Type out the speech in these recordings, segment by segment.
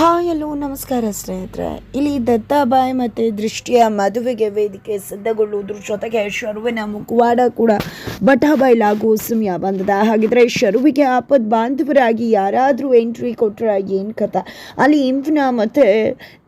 Hi ಎಲ್ಲೋ ನಮಸ್ಕಾರ ಸ್ನೇಹಿತರೆ. ಇಲ್ಲಿ ದತ್ತಾಬಾಯಿ ಮತ್ತು ದೃಷ್ಟಿಯ ಮದುವೆಗೆ ವೇದಿಕೆ ಸಿದ್ಧಗೊಳ್ಳುವುದ್ರ ಜೊತೆಗೆ ಶರುವಿನ ಮುಖವಾಡ ಕೂಡ ಬಟಾಬೈಲಾಗುವ ಸಮಯ ಬಂದದ. ಹಾಗಿದ್ರೆ ಶರುವಿಗೆ ಆಪದ್ ಬಾಂಧವರಾಗಿ ಯಾರಾದರೂ ಎಂಟ್ರಿ ಕೊಟ್ಟರೆ ಏನು ಕಥ? ಅಲ್ಲಿ ಇಂಫ್ನ ಮತ್ತು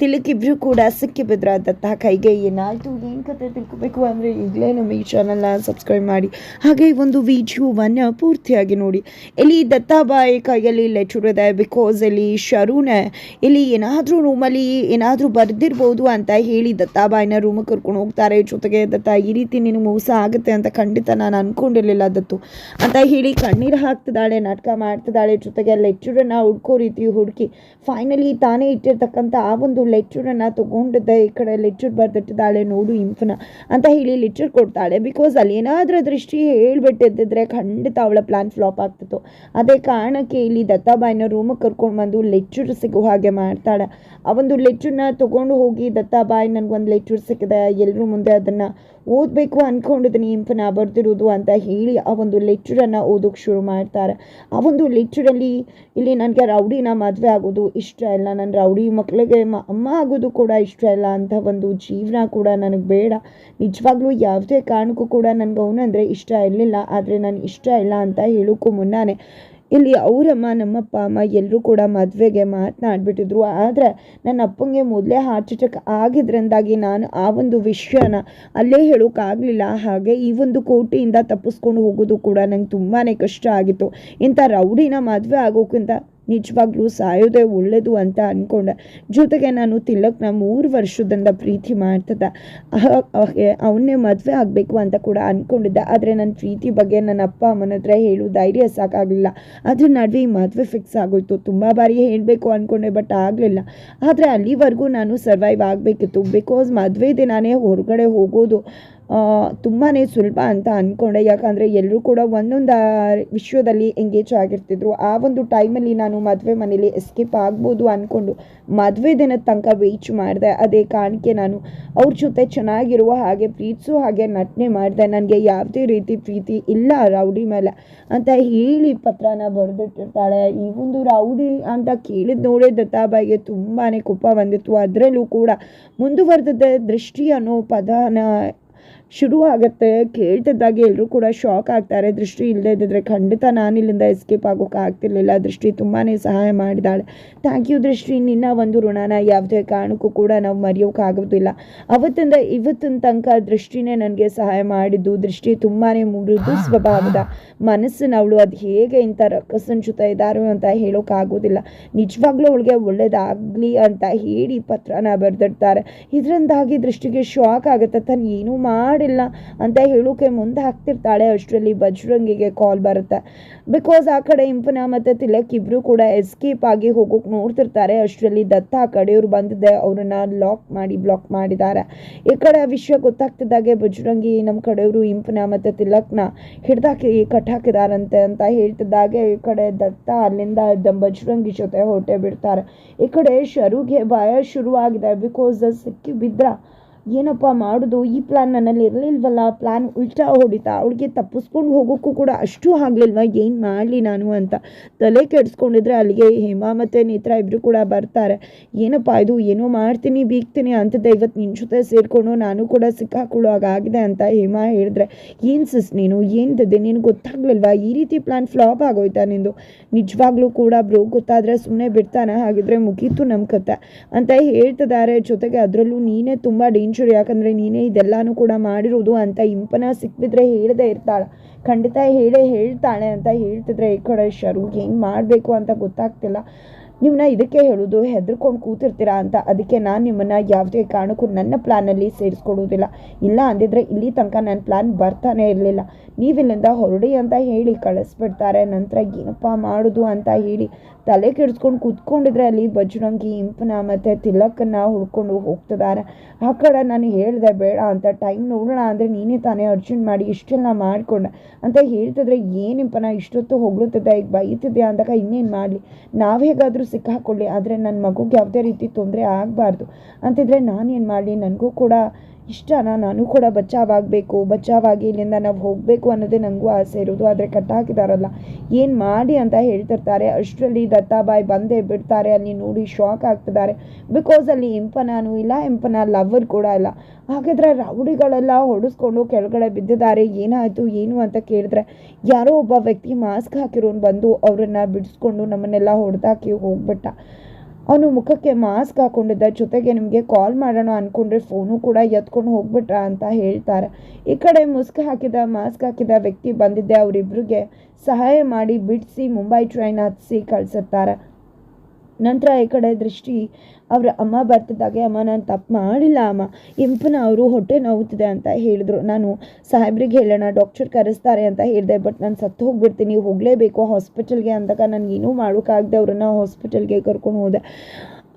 ತಿಲಕಿಬ್ರು ಕೂಡ ಸಿಕ್ಕಿ ಬಿದ್ರ. ದತ್ತ ಕೈಗೆ ಏನಾಯಿತು, ಏನು ಕತೆ ತಿಳ್ಕೋಬೇಕು ಅಂದರೆ ಈಗಲೇ ನಮ್ಮ ಈ ಚಾನಲ್ನ ಸಬ್ಸ್ಕ್ರೈಬ್ ಮಾಡಿ. ಹಾಗೆ ಒಂದು ವಿಡಿಯೋವನ್ನು ಪೂರ್ತಿಯಾಗಿ ನೋಡಿ. ಇಲ್ಲಿ ದತ್ತಾಬಾಯಿ ಕೈಯಲ್ಲಿ ಇದೆ ಬಿಕಾಸ್ ಇಲ್ಲಿ ಶರುನೆ ಇಲ್ಲಿ ಏನಾದರೂ ರೂಮಲ್ಲಿ ಏನಾದರೂ ಬರೆದಿರ್ಬೋದು ಅಂತ ಹೇಳಿ ದತ್ತಾಬಾಯಿನ ರೂಮಿಗೆ ಕರ್ಕೊಂಡು ಹೋಗ್ತಾರೆ. ಜೊತೆಗೆ ದತ್ತ, ಈ ರೀತಿ ನಿನಗೆ ಮೋಸ ಆಗುತ್ತೆ ಅಂತ ಖಂಡಿತ ನಾನು ಅಂದ್ಕೊಂಡಿರಲಿಲ್ಲ ದತ್ತು. ಅಂತ ಹೇಳಿ ಕಣ್ಣೀರು ಹಾಕ್ತಿದ್ದಾಳೆ, ನಾಟಕ ಮಾಡ್ತಿದ್ದಾಳೆ. ಜೊತೆಗೆ ಲೆಕ್ಚರನ್ನು ಹುಡ್ಕೋ ರೀತಿ ಹುಡುಕಿ ಫೈನಲಿ ತಾನೇ ಇಟ್ಟಿರ್ತಕ್ಕಂಥ ಆ ಒಂದು ಲೆಕ್ಚರನ್ನು ತೊಗೊಂಡಿದ್ದೆ ಈ ಕಡೆ ಲೆಕ್ಚರ್ ಬರೆದಿಟ್ಟಿದ್ದಾಳೆ ನೋಡು ಇಂಫನ ಅಂತ ಹೇಳಿ ಲೆಕ್ಚರ್ ಕೊಡ್ತಾಳೆ. ಬಿಕಾಸ್ ಅಲ್ಲಿ ಏನಾದರೂ ದೃಷ್ಟಿ ಹೇಳ್ಬಿಟ್ಟಿದ್ದಿದ್ರೆ ಖಂಡಿತ ಅವಳ ಪ್ಲಾನ್ ಫ್ಲಾಪ್ ಆಗ್ತಿತ್ತು. ಅದೇ ಕಾರಣಕ್ಕೆ ಇಲ್ಲಿ ದತ್ತಾಬಾಯಿನ ರೂಮಿಗೆ ಕರ್ಕೊಂಡು ಬಂದು ಲೆಕ್ಚರ್ ಸಿಗೋ ಹಾಗೆ ಮಾಡ್ತಾಳೆ. ಆ ಒಂದು ಲೆಚ್ಚರ್ನ ತೊಗೊಂಡು ಹೋಗಿ ದತ್ತಾಬಾಯಿ ನನಗೊಂದು ಲೆಚ್ಚರ್ ಸಿಕ್ಕಿದೆ ಎಲ್ಲರೂ ಮುಂದೆ ಅದನ್ನು ಓದಬೇಕು ಅಂದ್ಕೊಂಡಿದ್ದೀನಿ ಇಂಫನ ಬರ್ದಿರೋದು ಅಂತ ಹೇಳಿ ಆ ಒಂದು ಲೆಕ್ಚರನ್ನು ಓದೋಕ್ಕೆ ಶುರು ಮಾಡ್ತಾರೆ. ಆ ಒಂದು ಲೆಚ್ಚರಲ್ಲಿ ಇಲ್ಲಿ ನನಗೆ ರೌಡಿನ ಮದುವೆ ಆಗೋದು ಇಷ್ಟ ಇಲ್ಲ ನನ್ನ ರೌಡಿ ಮಕ್ಕಳಿಗೆ ಅಮ್ಮ ಆಗೋದು ಕೂಡ ಇಷ್ಟ ಇಲ್ಲ ಅಂತ ಒಂದು ಜೀವನ ಕೂಡ ನನಗೆ ಬೇಡ. ನಿಜವಾಗ್ಲೂ ಯಾವುದೇ ಕಾರಣಕ್ಕೂ ಕೂಡ ನನಗೆ ಅವನಂದರೆ ಇಷ್ಟ ಇರಲಿಲ್ಲ, ಆದರೆ ನಾನು ಇಷ್ಟ ಇಲ್ಲ ಅಂತ ಹೇಳೋಕ್ಕೂ ಮುನ್ನಾನೆ ಇಲ್ಲಿ ಅವರಮ್ಮ, ನಮ್ಮಪ್ಪ, ಅಮ್ಮ ಎಲ್ಲರೂ ಕೂಡ ಮದುವೆಗೆ ಮಾತನಾಡ್ಬಿಟ್ಟಿದ್ರು ಆದರೆ ನನ್ನ ಅಪ್ಪಂಗೆ ಮೊದಲೇ ಹಾರ್ಟ್ ಅಟ್ಯಾಕ್ ಆಗಿದ್ರಿಂದಾಗಿ ನಾನು ಆ ಒಂದು ವಿಷಯನ ಅಲ್ಲೇ ಹೇಳೋಕ್ಕಾಗಲಿಲ್ಲ ಹಾಗೆ ಈ ಒಂದು ಕೋಟಿಯಿಂದ ತಪ್ಪಿಸ್ಕೊಂಡು ಹೋಗೋದು ಕೂಡ ನಂಗೆ ತುಂಬಾ ಕಷ್ಟ ಆಗಿತ್ತು. ಇಂಥ ರೌಡಿನ ಮದುವೆ ಆಗೋಕ್ಕಿಂತ ನಿಜವಾಗ್ಲೂ ಸಾಯೋದೇ ಒಳ್ಳೆಯದು ಅಂತ ಅಂದ್ಕೊಂಡೆ ಜೊತೆಗೆ ನಾನು ತಿಲಕ್ನ ಮೂರು ವರ್ಷದಿಂದ ಪ್ರೀತಿ ಮಾಡ್ತಿದ್ದೆ ಅವನ್ನೇ ಮದುವೆ ಆಗಬೇಕು ಅಂತ ಕೂಡ ಅಂದ್ಕೊಂಡಿದ್ದೆ ಆದರೆ ನನ್ನ ಪ್ರೀತಿ ಬಗ್ಗೆ ನನ್ನ ಅಪ್ಪ, ಅಮ್ಮನ ಹತ್ರ ಹೇಳು ಧೈರ್ಯ ಸಾಕಾಗಲಿಲ್ಲ. ಅದ್ರ ನಡುವೆ ಈ ಮದುವೆ ಫಿಕ್ಸ್ ಆಗೋಯ್ತು. ತುಂಬ ಬಾರಿ ಹೇಳಬೇಕು ಅಂದ್ಕೊಂಡೆ ಬಟ್ ಆಗಲಿಲ್ಲ. ಆದರೆ ಅಲ್ಲಿವರೆಗೂ ನಾನು ಸರ್ವೈವ್ ಆಗಬೇಕಿತ್ತು. ಬಿಕಾಸ್ ಮದುವೆ ದಿನಾನೇ ಹೊರಗಡೆ ಹೋಗೋದು. ತುಂಬಾ ಸುಲಭ ಅಂತ ಅಂದ್ಕೊಂಡೆ ಯಾಕಂದರೆ ಎಲ್ಲರೂ ಕೂಡ ಒಂದೊಂದು ವಿಶ್ವದಲ್ಲಿ ಎಂಗೇಜ್ ಆಗಿರ್ತಿದ್ರು. ಆ ಒಂದು ಟೈಮಲ್ಲಿ ನಾನು ಮದುವೆ ಮನೇಲಿ ಎಸ್ಕೇಪ್ ಆಗ್ಬೋದು ಅಂದ್ಕೊಂಡು ಮದುವೆ ದಿನದ ತನಕ ವೇಚ್ ಮಾಡಿದೆ. ಅದೇ ಕಾರಣಕ್ಕೆ ನಾನು ಅವ್ರ ಜೊತೆ ಚೆನ್ನಾಗಿರುವ ಹಾಗೆ, ಪ್ರೀತಿಸೋ ಹಾಗೆ ನಟನೆ ಮಾಡಿದೆ. ನನಗೆ ಯಾವುದೇ ರೀತಿ ಪ್ರೀತಿ ಇಲ್ಲ ರೌಡಿ ಮೇಲೆ. ಅಂತ ಹೇಳಿ ಪತ್ರನ ಬರೆದಿಟ್ಟಿರ್ತಾಳೆ. ಈ ಒಂದು ರೌಡಿ ಅಂತ ಕೇಳಿದ ನೋಡೇ ದತ್ತಾಬಾಯಿಗೆ ತುಂಬಾ ಕೋಪ ಬಂದಿತ್ತು. ಅದರಲ್ಲೂ ಕೂಡ ಮುಂದುವರೆದ ದೃಷ್ಟಿ ಅನ್ನೋ ಪದನ ಶುರು ಆಗುತ್ತೆ. ಕೇಳ್ತಿದ್ದಾಗೆ ಎಲ್ಲರೂ ಕೂಡ ಶಾಕ್ ಆಗ್ತಾರೆ. ದೃಷ್ಟಿ ಇಲ್ಲದೆ ಇದ್ದಿದ್ರೆ ಖಂಡಿತ ನಾನು ಇಲ್ಲಿಂದ ಎಸ್ಕೇಪ್ ಆಗೋಕೆ ಆಗ್ತಿರ್ಲಿಲ್ಲ. ದೃಷ್ಟಿ ತುಂಬಾ ಸಹಾಯ ಮಾಡಿದಾಳೆ. ಥ್ಯಾಂಕ್ ಯು ದೃಷ್ಟಿ. ನಿನ್ನ ಒಂದು ಋಣನ ಯಾವುದೇ ಕಾರಣಕ್ಕೂ ಕೂಡ ನಾವು ಮರೆಯೋಕ್ಕಾಗೋದಿಲ್ಲ ಅವತ್ತಿಂದ ಇವತ್ತಿನ ತನಕ ದೃಷ್ಟಿನೇ ನನಗೆ ಸಹಾಯ ಮಾಡಿದ್ದು, ದೃಷ್ಟಿ ತುಂಬಾ ಮೃದು ಸ್ವಭಾವದ ಮನಸ್ಸಿನವಳು ಅದು ಹೇಗೆ ಇಂಥ ರಕ್ಕಸನ ಜೊತೆ ಇದ್ದಾರೋ ಅಂತ ಹೇಳೋಕ್ಕಾಗೋದಿಲ್ಲ ನಿಜವಾಗ್ಲೂ ಅವಳಿಗೆ ಒಳ್ಳೇದಾಗಲಿ ಅಂತ ಹೇಳಿ ಪತ್ರನ ಬರೆದಿಡ್ತಾರೆ. ಇದರಿಂದಾಗಿ ದೃಷ್ಟಿಗೆ ಶಾಕ್ ಆಗುತ್ತೆ. ತಾನು ಏನೂ ಮಾಡಿಲ್ಲ ಅಂತ ಹೇಳೋಕೆ ಮುಂದೆ ಹಾಕ್ತಿರ್ತಾಳೆ. ಅಷ್ಟರಲ್ಲಿ ಬಜರಂಗಿಗೆ ಕಾಲ್ ಬರುತ್ತೆ. ಬಿಕಾಸ್ ಆ ಕಡೆ ಇಂಪನ ಮತ್ತು ತಿಲಕ್ ಇಬ್ಬರು ಕೂಡ ಎಸ್ಕೇಪ್ ಆಗಿ ಹೋಗೋಕೆ ನೋಡ್ತಿರ್ತಾರೆ. ಅಷ್ಟರಲ್ಲಿ ದತ್ತ ಆ ಕಡೆಯವ್ರು ಬಂದಿದೆ. ಅವ್ರನ್ನ ಲಾಕ್ ಮಾಡಿ ಬ್ಲಾಕ್ ಮಾಡಿದ್ದಾರೆ. ಈ ಕಡೆ ವಿಷಯ ಗೊತ್ತಾಗ್ತಿದ್ದಾಗೆ ಬಜರಂಗಿ ನಮ್ಮ ಕಡೆಯವರು ಇಂಪನ ಮತ್ತು ತಿಲಕ್ನ ಹಿಡ್ದಾಕಿ ಕಟ್ಟಾಕಿದಾರಂತೆ ಅಂತ ಹೇಳ್ತಿದ್ದಾಗೆ. ಈ ಕಡೆ ದತ್ತ ಅಲ್ಲಿಂದ ಬಜರಂಗಿ ಜೊತೆ ಹೊಟ್ಟೆ ಬಿಡ್ತಾರೆ. ಈ ಕಡೆ ಶರುಗೆ ಭಯ ಶುರುವಾಗಿದೆ. ಬಿಕಾಸ್ ಸಿಕ್ಕಿ ಬಿದ್ರ ಏನಪ್ಪ ಮಾಡೋದು? ಈ ಪ್ಲ್ಯಾನ್ ನನ್ನಲ್ಲಿ ಇರಲಿಲ್ವಲ್ಲ? ಪ್ಲ್ಯಾನ್ ಉಲ್ಟಾ ಹೊಡಿತಾ ಅವಳಿಗೆ ತಪ್ಪಿಸ್ಕೊಂಡು ಹೋಗೋಕ್ಕೂ ಕೂಡ ಅಷ್ಟು ಆಗಲಿಲ್ವ? ಏನು ಮಾಡಲಿ ನಾನು ಅಂತ ತಲೆ ಕೆಡಿಸ್ಕೊಂಡಿದ್ರೆ ಅಲ್ಲಿಗೆ ಹೇಮಾ ಮತ್ತು ನೇತ್ರ ಇಬ್ಬರು ಕೂಡ ಬರ್ತಾರೆ. ಏನಪ್ಪ ಇದು? ಏನೋ ಮಾಡ್ತೀನಿ, ಬೀಗ್ತೀನಿ ಅಂತದ್ದು. ಇವತ್ತು ನಿನ್ನ ಜೊತೆ ಸೇರಿಕೊಂಡು ನಾನು ಕೂಡ ಸಿಕ್ಕಾಕೊಳ್ಳೋಗಾಗಿದೆ ಅಂತ ಹೇಮಾ ಹೇಳಿದ್ರೆ, ಏನು ಸಿಸ್ ನೀನು? ಏನಿದೆ ನೀನು ಗೊತ್ತಾಗ್ಲಿಲ್ವಾ? ಈ ರೀತಿ ಪ್ಲ್ಯಾನ್ ಫ್ಲಾಪ್ ಆಗೋಯ್ತಾ ನಿಂದು? ನಿಜವಾಗ್ಲೂ ಕೂಡ ಬ್ರೋ ಗೊತ್ತಾದರೆ ಸುಮ್ಮನೆ ಬಿಡ್ತಾನೆ, ಹಾಗಿದ್ರೆ ಮುಗೀತು ನಮ್ಮ ಕತೆ ಅಂತ ಹೇಳ್ತಿದ್ದಾರೆ. ಜೊತೆಗೆ ಅದರಲ್ಲೂ ನೀನೇ ತುಂಬ ಡೇಂಜರ್ ಯಾಕಂದರೆ ನೀನೇ ಇದೆಲ್ಲನೂ ಕೂಡ ಮಾಡಿರೋದು ಅಂತ ಇಂಪನ ಸಿಕ್ಕಿದ್ರೆ ಹೇಳದೇ ಇರ್ತಾಳೆ. ಖಂಡಿತ ಹೇಳೇ ಹೇಳ್ತಾಳೆ ಅಂತ ಹೇಳ್ತಿದ್ರೆ ಈ ಕಡೆ ಶರು ಹೆಂಗೆ ಮಾಡಬೇಕು ಅಂತ ಗೊತ್ತಾಗ್ತಿಲ್ಲ. ನಿಮ್ಮನ್ನ ಇದಕ್ಕೆ ಹೇಳೋದು, ಹೆದರ್ಕೊಂಡು ಕೂತಿರ್ತೀರಾ ಅಂತ. ಅದಕ್ಕೆ ನಾನು ನಿಮ್ಮನ್ನು ಯಾವುದೇ ಕಾರಣಕ್ಕೂ ನನ್ನ ಪ್ಲ್ಯಾನಲ್ಲಿ ಸೇರಿಸ್ಕೊಡೋದಿಲ್ಲ ಇಲ್ಲ ಅಂದಿದ್ರೆ ಇಲ್ಲಿ ತನಕ ನನ್ನ ಪ್ಲ್ಯಾನ್ ಬರ್ತಾನೆ ಇರಲಿಲ್ಲ. ನೀವಿಲ್ಲಿಂದ ಹೊರಡಿ ಅಂತ ಹೇಳಿ ಕಳಿಸ್ಬಿಡ್ತಾರೆ. ನಂತರ ಏನಪ್ಪ ಮಾಡೋದು ಅಂತ ಹೇಳಿ ತಲೆ ಕೆಡಿಸ್ಕೊಂಡು ಕೂತ್ಕೊಂಡಿದ್ರೆ ಅಲ್ಲಿ ಬಜರಂಗಿ ಇಂಪನ ಮತ್ತು ತಿಲಕನ್ನ ಹುಡ್ಕೊಂಡು ಹೋಗ್ತಿದ್ದಾರೆ. ಆ ಕಡೆ ನಾನು ಹೇಳಿದೆ ಬೇಡ ಅಂತ ಟೈಮ್ ನೋಡೋಣ ಅಂದರೆ ನೀನೇ ತಾನೇ ಅರ್ಜೆಂಟ್ ಮಾಡಿ ಇಷ್ಟೆಲ್ಲ ಮಾಡಿಕೊಂಡೆ. ಅಂತ ಹೇಳ್ತಿದ್ರೆ ಏನಿಂಪನ ಇಷ್ಟೊತ್ತು ಹೊಗಳುತ್ತಿದ್ದೆ, ಈಗ ಬೈತಿದ್ದೆ ಅಂದಾಗ, ಇನ್ನೇನು ಮಾಡಲಿ? ನಾವು ಹೇಗಾದರೂ ಸಿಕ್ಕಾಕೊಳ್ಳಿ. ಆದರೆ ನನ್ನ ಮಗುಗೆ ಯಾವುದೇ ರೀತಿ ತೊಂದರೆ ಆಗಬಾರ್ದು. ಅಂತಿದ್ರೆ ನಾನೇನು ಮಾಡಲಿ? ನನಗೂ ಕೂಡ ಇಷ್ಟನ ನಾನು ಕೂಡ ಬಚಾವಾಗಬೇಕು, ಬಚಾವಾಗಿ ಇಲ್ಲಿಂದ ನಾವು ಹೋಗಬೇಕು ಅನ್ನೋದೇ ನನಗೂ ಆಸೆ ಇರೋದು ಆದರೆ ಕಟ್ಟಾಕಿದಾರಲ್ಲ. ಏನು ಮಾಡಿ ಅಂತ ಹೇಳ್ತಿರ್ತಾರೆ, ಅಷ್ಟರಲ್ಲಿ ದತ್ತಾಬಾಯಿ ಬಂದೇ ಬಿಡ್ತಾರೆ, ಅಲ್ಲಿ ನೋಡಿ ಶಾಕ್ ಆಗ್ತಿದ್ದಾರೆ. ಬಿಕಾಸ್ ಅಲ್ಲಿ ಇಂಪನಾನು ಇಲ್ಲ, ಇಂಪನ ಲವರ್ ಕೂಡ ಇಲ್ಲ. ಹಾಗಾದರೆ ರೌಡಿಗಳೆಲ್ಲ ಹೊಡೆಸ್ಕೊಂಡು ಕೆಳಗಡೆ ಬಿದ್ದಿದ್ದಾರೆ, ಏನಾಯಿತು, ಏನು ಅಂತ ಕೇಳಿದ್ರೆ, ಯಾರೋ ಒಬ್ಬ ವ್ಯಕ್ತಿ ಮಾಸ್ಕ್ ಹಾಕಿರೋನು ಬಂದು ಅವರನ್ನು ಬಿಡಿಸ್ಕೊಂಡು ನಮ್ಮನ್ನೆಲ್ಲ ಹೊಡೆದಾಕಿ ಹೋಗ್ಬಿಟ್ಟ. ಅವನು ಮುಖಕ್ಕೆ ಮಾಸ್ಕ್ ಹಾಕೊಂಡಿದ್ದ, ಜೊತೆಗೆ ನಿಮಗೆ ಕಾಲ್ ಮಾಡೋಣ ಅಂದ್ಕೊಂಡ್ರೆ ಫೋನು ಕೂಡ ಎತ್ಕೊಂಡು ಹೋಗ್ಬಿಟ್ರ ಅಂತ ಹೇಳ್ತಾರೆ. ಈ ಕಡೆ ಮುಸ್ಕ್ ಹಾಕಿದ, ಮಾಸ್ಕ್ ಹಾಕಿದ ವ್ಯಕ್ತಿ ಬಂದಿದ್ದೆ ಅವರಿಬ್ಬರಿಗೆ ಸಹಾಯ ಮಾಡಿ ಬಿಡಿಸಿ, ಮುಂಬೈ ಟ್ರೈನ್ ಹತ್ತಿಸಿ ಕಳಿಸಿರ್ತಾರೆ. ನಂತರ ಈ ಕಡೆ ದೃಷ್ಟಿ, ಅವರ ಅಮ್ಮ ಬರ್ತಿದ್ದಾಗೆ ಅಮ್ಮ, ನಾನು ತಪ್ಪು ಮಾಡಿಲ್ಲ, ಅಮ್ಮ. ಇಂಪನ ಅವರು ಹೊಟ್ಟೆ ನೋವುತ್ತಿದೆ ಅಂತ ಹೇಳಿದ್ರು. ನಾನು ಸಾಹೇಬ್ರಿಗೆ ಹೇಳೋಣ, ಡಾಕ್ಟರ್ ಕರೆಸ್ತಾರೆ ಅಂತ ಹೇಳಿದೆ, ಬಟ್ ನಾನು ಸತ್ತು ಹೋಗ್ಬಿಡ್ತೀನಿ ಹೋಗಲೇಬೇಕು ಹಾಸ್ಪಿಟಲ್ಗೆ ಅಂದಾಗ ನಾನು ಏನೂ ಮಾಡೋಕ್ಕಾಗದೆ ಅವ್ರನ್ನ ಹಾಸ್ಪಿಟಲ್ಗೆ ಕರ್ಕೊಂಡು ಹೋದೆ.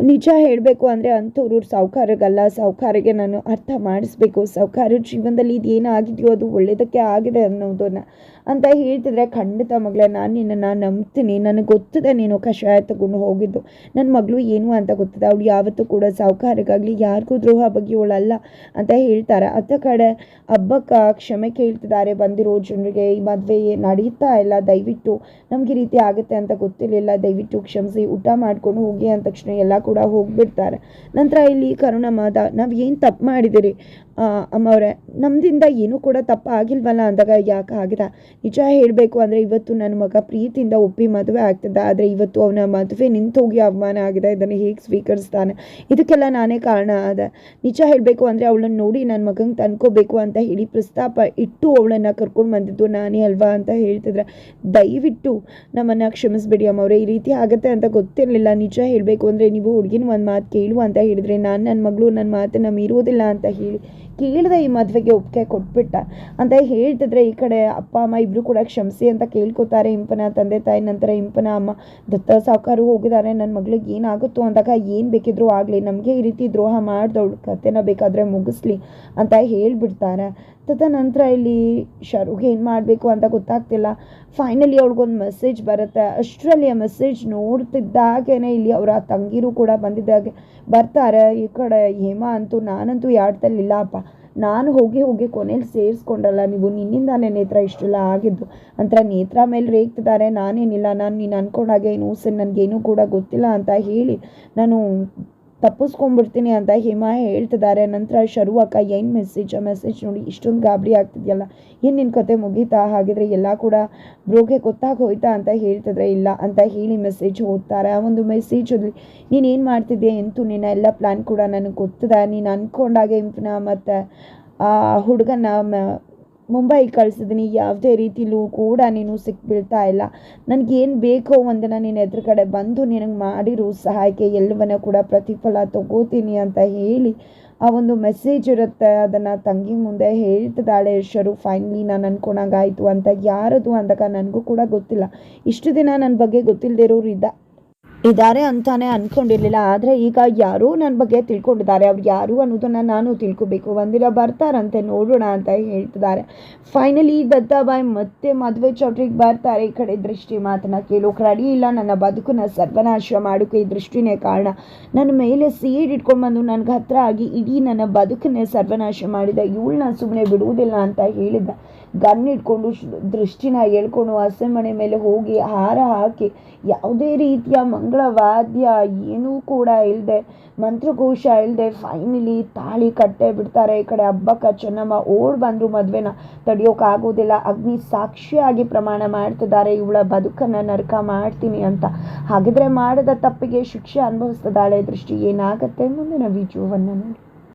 ನಿಜ ಹೇಳಬೇಕು ಅಂದರೆ ಅಂಥವ್ರು ಸೌಕಾರ್ಯಗಲ್ಲ ಸೌಕಾರ್ಯಗೆ ನಾನು ಅರ್ಥ ಮಾಡಿಸ್ಬೇಕು. ಸೌಕಾರ್ಯ ಜೀವನದಲ್ಲಿ ಇದು ಏನಾಗಿದೆಯೋ ಅದು ಒಳ್ಳೆಯದಕ್ಕೆ ಆಗಿದೆ ಅನ್ನೋದನ್ನು ಅಂತ ಹೇಳ್ತಿದ್ರೆ ಖಂಡಿತ ಮಗಳೇ, ನಾನು ನಿನ್ನನ್ನು ನಂಬ್ತೀನಿ. ನನಗೆ ಗೊತ್ತಿದೆ ನೀನು ಕಷಾಯ ತಗೊಂಡು ಹೋಗಿದ್ದು. ನನ್ನ ಮಗಳು ಏನು ಅಂತ ಗೊತ್ತಿದೆ. ಅವಳು ಯಾವತ್ತೂ ಕೂಡ ಸಾವುಕಾರಿಗಾಗಲಿ, ಯಾರಿಗೂ ದ್ರೋಹ ಬಗೆಯೋಳಲ್ಲ ಅಂತ ಹೇಳ್ತಾರೆ. ಅತ್ತ ಕಡೆ ಹಬ್ಬಕ್ಕೆ ಕ್ಷಮೆ ಕೇಳ್ತಿದ್ದಾರೆ. ಬಂದಿರೋ ಜನರಿಗೆ ಈ ಮದುವೆ ನಡೀತಾ ಇಲ್ಲ. ದಯವಿಟ್ಟು ನಮ್ಗೆ ಈ ರೀತಿ ಆಗುತ್ತೆ ಅಂತ ಗೊತ್ತಿರಲಿಲ್ಲ. ದಯವಿಟ್ಟು ಕ್ಷಮಿಸಿ, ಊಟ ಮಾಡ್ಕೊಂಡು ಹೋಗಿ ಅಂದ ತಕ್ಷಣ ಎಲ್ಲ ಕೂಡ ಹೋಗ್ಬಿಡ್ತಾರೆ. ನಂತರ ಇಲ್ಲಿ ಕರುಣಮ್ಮ ನಾವು ಏನು ತಪ್ಪು ಮಾಡಿದಿರಿ? ಅಮ್ಮವ್ರೆ ನಮ್ಮದಿಂದ ಏನೂ ಕೂಡ ತಪ್ಪು ಆಗಿಲ್ವಲ್ಲ ಅಂದಾಗ ಯಾಕೆ ಆಗಿದೆ ನಿಜ ಹೇಳಬೇಕು ಅಂದರೆ ಇವತ್ತು ನನ್ನ ಮಗ ಪ್ರೀತಿಯಿಂದ ಒಪ್ಪಿ ಮದುವೆ ಆಗ್ತದೆ ಆದರೆ ಇವತ್ತು ಅವನ ಮದುವೆ ನಿಂತೋಗಿ ಅವಮಾನ ಆಗಿದೆ, ಇದನ್ನು ಹೇಗೆ ಸ್ವೀಕರಿಸ್ತಾನೆ? ಇದಕ್ಕೆಲ್ಲ ನಾನೇ ಕಾರಣ ಅದ ನಿಜ ಹೇಳಬೇಕು ಅಂದರೆ ಅವಳನ್ನು ನೋಡಿ ನನ್ನ ಮಗಂಗೆ ತಂದ್ಕೋಬೇಕು ಅಂತ ಹೇಳಿ ಪ್ರಸ್ತಾಪ ಇಟ್ಟು ಅವಳನ್ನು ಕರ್ಕೊಂಡು ಬಂದಿದ್ದು ನಾನೇ ಅಲ್ವಾ ಅಂತ ಹೇಳ್ತಿದ್ರೆ. ದಯವಿಟ್ಟು ನಮ್ಮನ್ನು ಕ್ಷಮಿಸ್ಬಿಡಿ ಅಮ್ಮವ್ರೆ, ಈ ರೀತಿ ಆಗುತ್ತೆ ಅಂತ ಗೊತ್ತಿರಲಿಲ್ಲ. ನಿಜ ಹೇಳಬೇಕು ಅಂದರೆ ನೀವು ಹುಡುಗಿನ ಒಂದು ಮಾತು ಕೇಳುವ ಅಂತ ಹೇಳಿದರೆ ನಾನು ನನ್ನ ಮಗಳು ನನ್ನ ಮಾತನ್ನು ಮೀರೋದಿಲ್ಲ ಅಂತ ಹೇಳಿ ಕೇಳಿದೆ ಈ ಮದುವೆಗೆ ಒಪ್ಪಿಗೆ ಕೊಟ್ಬಿಟ್ಟ. ಅಂತ ಹೇಳ್ತಿದ್ರೆ ಈ ಕಡೆ ಅಪ್ಪ, ಅಮ್ಮ ಇಬ್ಬರು ಕೂಡ ಕ್ಷಮಿಸಿ ಅಂತ ಕೇಳ್ಕೊತಾರೆ ಇಂಪನ ತಂದೆ ತಾಯಿ. ನಂತರ ಇಂಪನ ಅಮ್ಮ, ದತ್ತ ಸಾವುಕಾರು ಹೋಗಿದ್ದಾರೆ ನನ್ನ ಮಗಳಿಗೆ ಏನಾಗುತ್ತೋ ಅಂದಾಗ ಏನು ಬೇಕಿದ್ರೂ ಆಗಲಿ, ನಮಗೆ ಈ ರೀತಿ ದ್ರೋಹ ಮಾಡಿದವಳು ಕತೆನ ಬೇಕಾದರೆ ಮುಗಿಸ್ಲಿ ಅಂತ ಹೇಳಿಬಿಡ್ತಾರೆ. ನಂತರ ಇಲ್ಲಿ ಶರುಗೆ ಏನು ಮಾಡಬೇಕು ಅಂತ ಗೊತ್ತಾಗ್ತಿಲ್ಲ. ಫೈನಲಿ ಅವ್ಳಿಗೊಂದು ಮೆಸೇಜ್ ಬರುತ್ತೆ. ಅಷ್ಟರಲ್ಲಿ ಆ ಮೆಸೇಜ್ ನೋಡ್ತಿದ್ದಾಗೇನೆ ಇಲ್ಲಿ ಅವರ ತಂಗಿರು ಕೂಡ ಬಂದಿದ್ದಾಗೆ ಬರ್ತಾರೆ. ಈ ಕಡೆ ಹೇಮಾ ಅಂತೂ ನಾನಂತೂ ಯಾಡ್ತಲ್ಲಿಲ್ಲ, ಅಪ್ಪ. ನಾನು ಹೋಗಿ ಹೋಗಿ ಕೊನೆಯಲ್ಲಿ ಸೇರಿಸ್ಕೊಂಡ್ರಲ್ಲ ನೀವು ನಿನ್ನಿಂದಾನೇ ನೇತ್ರ ಇಷ್ಟೆಲ್ಲ ಆಗಿದ್ದು. ಅಂತರ ನೇತ್ರ ಮೇಲೆ ರೇಗ್ತಿದ್ದಾರೆ, ನಾನೇನಿಲ್ಲ, ನಾನು ನೀನು ಅನ್ಕೊಂಡಾಗೆ ಏನು ಸರ್ ನನಗೇನು ಕೂಡ ಗೊತ್ತಿಲ್ಲ ಅಂತ ಹೇಳಿ ನಾನು ತಪ್ಪಿಸ್ಕೊಂಡ್ಬಿಡ್ತೀನಿ ಅಂತ ಹಿಮಾ ಹೇಳ್ತಿದ್ದಾರೆ. ನಂತರ ಶರು ಅಕ್ಕ ಏನು ಮೆಸೇಜ್ ಮೆಸೇಜ್ ನೋಡಿ ಇಷ್ಟೊಂದು ಗಾಬರಿ ಆಗ್ತಿದೆಯಲ್ಲ? ಏನು ನಿನ್ನ ಕತೆ ಮುಗೀತಾ? ಹಾಗಿದ್ರೆ ಎಲ್ಲ ಕೂಡ ಬ್ರೋಗೆ ಗೊತ್ತಾಗಿ ಹೋಯ್ತಾ ಅಂತ ಹೇಳ್ತಿದ್ರೆ ಇಲ್ಲ ಅಂತ ಹೇಳಿ ಮೆಸೇಜ್ ಓದ್ತಾರೆ. ಆ ಒಂದು ಮೆಸೇಜಲ್ಲಿ ನೀನು ಏನು ಮಾಡ್ತಿದ್ದೆ ಎಂತೂ? ನಿನ್ನ ಎಲ್ಲ ಪ್ಲ್ಯಾನ್ ಕೂಡ ನನಗೆ ಗೊತ್ತಿದೆ. ನೀನು ಅಂದ್ಕೊಂಡಾಗೆ ಇಂಪ್ನ ಮತ್ತು ಆ ಹುಡುಗನ ಮುಂಬೈ ಕಳಿಸಿದ್ದೀನಿ ಯಾವುದೇ ರೀತಿಲೂ ಕೂಡ ನೀನು ಸಿಕ್ಬೀಳ್ತಾ ಇಲ್ಲ. ನನಗೇನು ಬೇಕೋ ಒಂದನ್ನು ನೀನು ಎದುರುಗಡೆ ಬಂದು ನಿನಗೆ ಮಾಡಿರೋ ಸಹಾಯಕ್ಕೆ ಎಲ್ಲವನ್ನ ಕೂಡ ಪ್ರತಿಫಲ ತಗೋತೀನಿ ಅಂತ ಹೇಳಿ ಆ ಒಂದು ಮೆಸೇಜ್ ಇರುತ್ತೆ. ಅದನ್ನು ತಂಗಿ ಮುಂದೆ ಹೇಳ್ತಿದ್ದಾಳೆ, ಶರು ಫೈನಲಿ ನಾನು ಅನ್ಕೊಂಡಂಗಾಯಿತು ಅಂತ. ಯಾರದು ಅಂದಾಗ ನನಗೂ ಕೂಡ ಗೊತ್ತಿಲ್ಲ. ಇಷ್ಟು ದಿನ ನನ್ನ ಬಗ್ಗೆ ಗೊತ್ತಿಲ್ಲದೆ ಇರೋರು ಇದ್ದ ಇದ್ದಾರೆ ಅಂತಾನೆ ಅನ್ಕೊಂಡಿರ್ಲಿಲ್ಲ. ಆದರೆ ಈಗ ಯಾರೋ ನನ್ನ ಬಗ್ಗೆ ತಿಳ್ಕೊಂಡಿದ್ದಾರೆ. ಅವ್ರು ಯಾರು ಅನ್ನೋದನ್ನು ನಾನು ತಿಳ್ಕೊಬೇಕು. ಒಂದಿನ ಬರ್ತಾರಂತೆ ನೋಡೋಣ ಅಂತ ಹೇಳ್ತಿದ್ದಾರೆ. ಫೈನಲಿ ದತ್ತಾಬಾಯ್ ಮತ್ತೆ ಮದುವೆ ಚೌಟ್ರಿಗೆ ಬರ್ತಾರೆ. ಈ ಕಡೆ ದೃಷ್ಟಿ ಮಾತನ್ನ ಕೇಳೋಕೆ ರೆಡಿ ಇಲ್ಲ. ನನ್ನ ಬದುಕನ್ನ ಸರ್ವನಾಶ ಮಾಡೋಕೆ ಈ ದೃಷ್ಟಿನೇ ಕಾರಣ. ನನ್ನ ಮೇಲೆ ಸೀಡ್ ಇಟ್ಕೊಂಡು ಬಂದು ನನ್ಗೆ ಹತ್ರ ಆಗಿ ಇಡೀ ನನ್ನ ಬದುಕನ್ನೇ ಸರ್ವನಾಶ ಮಾಡಿದ. ಇವಳನ್ನ ಸುಮ್ಮನೆ ಬಿಡುವುದಿಲ್ಲ ಅಂತ ಹೇಳಿದ್ದ. ಗನ್ ಇಟ್ಕೊಂಡು ದೃಷ್ಟಿನ ಹೇಳ್ಕೊಂಡು ಹಸೆಮಣೆ ಮೇಲೆ ಹೋಗಿ ಹಾರ ಹಾಕಿ ಯಾವುದೇ ರೀತಿಯ ಮಂಗಳವಾದ್ಯ ಏನೂ ಕೂಡ ಇಲ್ಲದೆ ಮಂತ್ರಕೋಶ ಇಲ್ಲದೆ ಫೈನಲಿ ತಾಳಿ ಕಟ್ಟೆ ಬಿಡ್ತಾರೆ. ಈ ಕಡೆ ಹಬ್ಬಕ್ಕ ಚೆನ್ನಮ್ಮ ಓಡ್ ಬಂದರು ಮದುವೆನ. ತಡೆಯೋಕ್ಕಾಗೋದಿಲ್ಲ ಅಗ್ನಿ ಸಾಕ್ಷಿಯಾಗಿ ಪ್ರಮಾಣ ಮಾಡ್ತಿದ್ದಾರೆ. ಇವಳ ಬದುಕನ್ನು ನರಕ ಮಾಡ್ತೀನಿ ಅಂತ. ಹಾಗಿದ್ರೆ ಮಾಡಿದ ತಪ್ಪಿಗೆ ಶಿಕ್ಷೆ ಅನುಭವಿಸ್ತದಾಳೆ ದೃಷ್ಟಿ ಏನಾಗುತ್ತೆ ಮುಂದಿನ ವಿಜುವನ್ನು ನೋಡಿ.